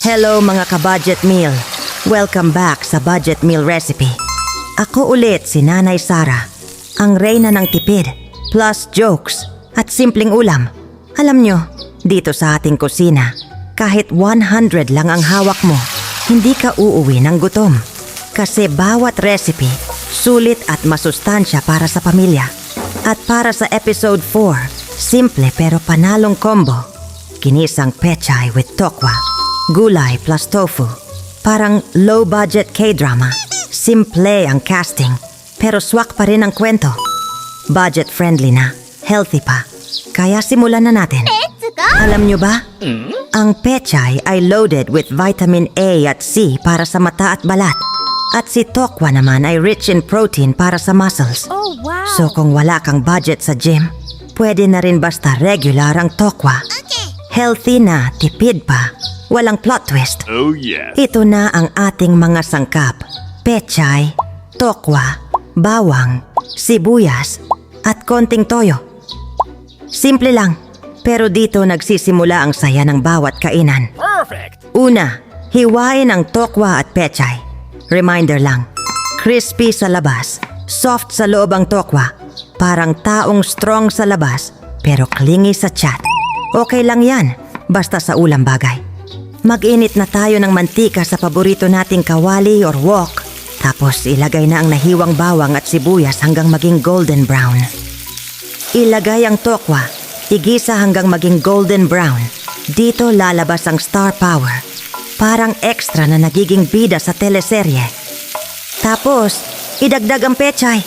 Hello mga ka-budget meal. Welcome back sa Budget Meal Recipe. Ako ulit si Nanay Sara, ang reyna ng tipid, plus jokes at simpleng ulam. Alam nyo, dito sa ating kusina, kahit 100 lang ang hawak mo, hindi ka uuwi ng gutom. Kasi bawat recipe, sulit at masustansya para sa pamilya. At para sa episode 4, simple pero panalong combo. Kinisang pechay with tokwa, gulay plus tofu. Parang low-budget K-drama. Simple ang casting, pero swak pa rin ang kwento. Budget-friendly na, healthy pa. Kaya simulan na natin. Alam nyo ba? Ang pechay ay loaded with vitamin A at C para sa mata at balat. At si tokwa naman ay rich in protein para sa muscles. Oh, wow. So kung wala kang budget sa gym, pwede na rin basta regular ang tokwa. Healthy na, tipid pa, walang plot twist. Oh, yes. Ito na ang ating mga sangkap. Pechay, tokwa, bawang, sibuyas, at konting toyo. Simple lang, pero dito nagsisimula ang saya ng bawat kainan. Perfect. Una, hiwain ang tokwa at pechay. Reminder lang, crispy sa labas, soft sa loob ang tokwa. Parang taong strong sa labas, pero clingy sa chat. Okay lang yan, basta sa ulam bagay. Mag-init na tayo ng mantika sa paborito nating kawali or wok. Tapos ilagay na ang nahiwang bawang at sibuyas hanggang maging golden brown. Ilagay ang tokwa, igisa hanggang maging golden brown. Dito lalabas ang star power. Parang extra na nagiging bida sa teleserye. Tapos, idagdag ang pechay.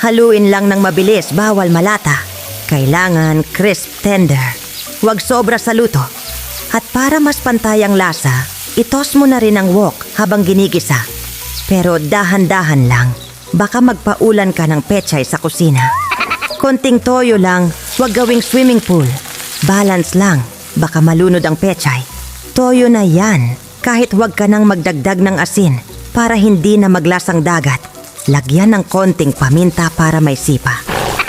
Haluin lang ng mabilis, bawal malata. Kailangan crisp tender. Huwag sobra sa luto. At para mas pantay ang lasa, itos mo na rin ang wok habang ginigisa. Pero dahan-dahan lang, baka magpaulan ka ng pechay sa kusina. Konting toyo lang, huwag gawing swimming pool. Balance lang, baka malunod ang pechay. Toyo na yan, kahit huwag ka nang magdagdag ng asin para hindi na maglasang dagat. Lagyan ng konting paminta para may sipa.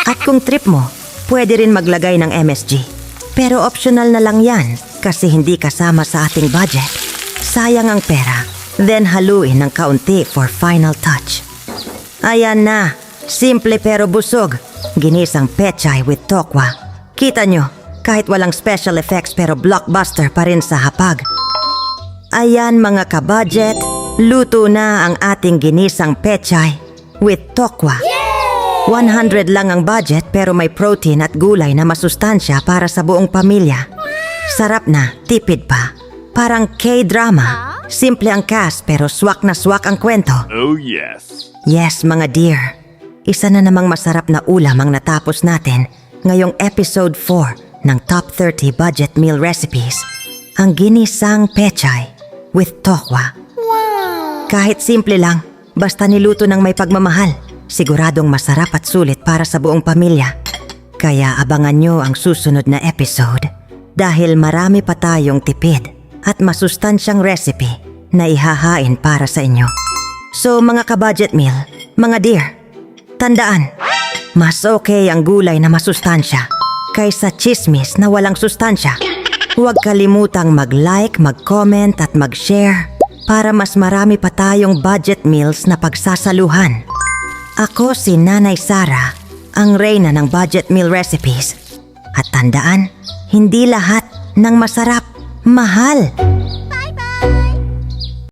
At kung trip mo, pwede rin maglagay ng MSG. Pero optional na lang yan kasi hindi kasama sa ating budget. Sayang ang pera. Then haluin ng kaunti for final touch. Ayan na, simple pero busog. Ginisang pechay with tokwa. Kita nyo, kahit walang special effects pero blockbuster pa rin sa hapag. Ayan mga kabudget, luto na ang ating ginisang pechay with tokwa. 100 lang ang budget pero may protein at gulay na masustansya para sa buong pamilya. Sarap na, tipid pa. Parang K-drama. Simple ang cast pero swak na swak ang kwento. Oh, yes. Yes, mga dear. Isa na namang masarap na ulam ang natapos natin ngayong episode 4 ng Top 30 Budget Meal Recipes. Ang ginisang pechay with tokwa. Kahit simple lang, basta niluto ng may pagmamahal, siguradong masarap at sulit para sa buong pamilya. Kaya abangan nyo ang susunod na episode dahil marami pa tayong tipid at masustansyang recipe na ihahain para sa inyo. So mga ka-budget meal, mga dear, tandaan, mas okay ang gulay na masustansya kaysa chismis na walang sustansya. Huwag kalimutang mag-like, mag-comment at mag-share para mas marami pa tayong budget meals na pagsasaluhan. Ako si Nanay Sara, ang reyna ng budget meal recipes. At tandaan, hindi lahat ng masarap, mahal.